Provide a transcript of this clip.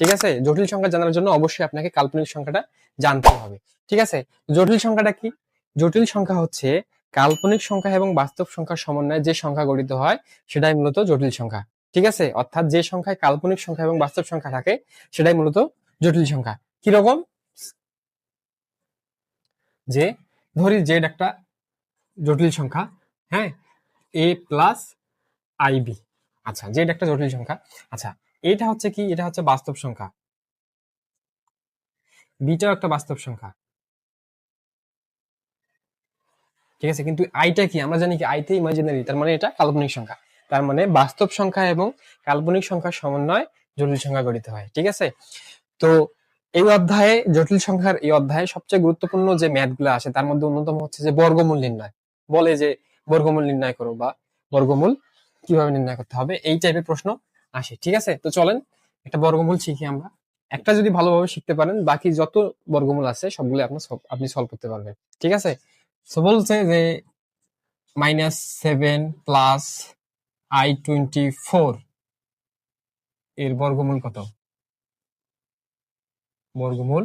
ঠিক আছে? জটিল সংখ্যা জানার জন্য অবশ্যই আপনাকে কাল্পনিক সংখ্যাটা জানতে হবে। ঠিক আছে? জটিল সংখ্যাটা কি? জটিল সংখ্যা হচ্ছে কাল্পনিক সংখ্যা এবং বাস্তব সংখ্যার সমন্বয়ে যে সংখ্যা গঠিত হয়, সেটাই মূলত জটিল সংখ্যা। ঠিক আছে? অর্থাৎ যে সংখ্যায় কাল্পনিক সংখ্যা এবং বাস্তব সংখ্যা থাকে, সেটাই মূলত জটিল সংখ্যা। কীরকম যে ধরি জেড একটা জটিল সংখ্যা হ্যাঁ? A plus I B Z একটা জটিল সংখ্যা আচ্ছা এটা হচ্ছে কি? এটা হচ্ছে বাস্তব সংখ্যা। বিটাও একটা বাস্তব সংখ্যা। ঠিক আছে? কিন্তু আইটা কি? আমরা জানি কি আইতে ইমাজিনারি তার মানে এটা কাল্পনিক সংখ্যা। তার মানে বাস্তব সংখ্যা এবং কাল্পনিক সংখ্যার সমন্বয় জটিল সংখ্যা গঠিত হয়। ঠিক আছে? তো এই অধ্যায়ে, জটিল সংখ্যার এই অধ্যায়ে সবচেয়ে গুরুত্বপূর্ণ যে ম্যাথগুলো আসে তার মধ্যে অন্যতম হচ্ছে যে বর্গমূল নির্ণয়। বলে যে বর্গমূল নির্ণয় করো বা বর্গমূল কীভাবে নির্ণয় করতে হবে? এই টাইপের প্রশ্ন আসে, ঠিক আছে? তো চলেন, একটা বর্গমূল শিখি আমরা। একটা যদি ভালোভাবে শিখতে পারেন, বাকি যত বর্গমূল আছে সবগুলো আপনার আপনি সলভ করতে পারবেন, ঠিক আছে? সো বলছে যে minus seven plus I twenty four এর বর্গমূল কত? বর্গমূল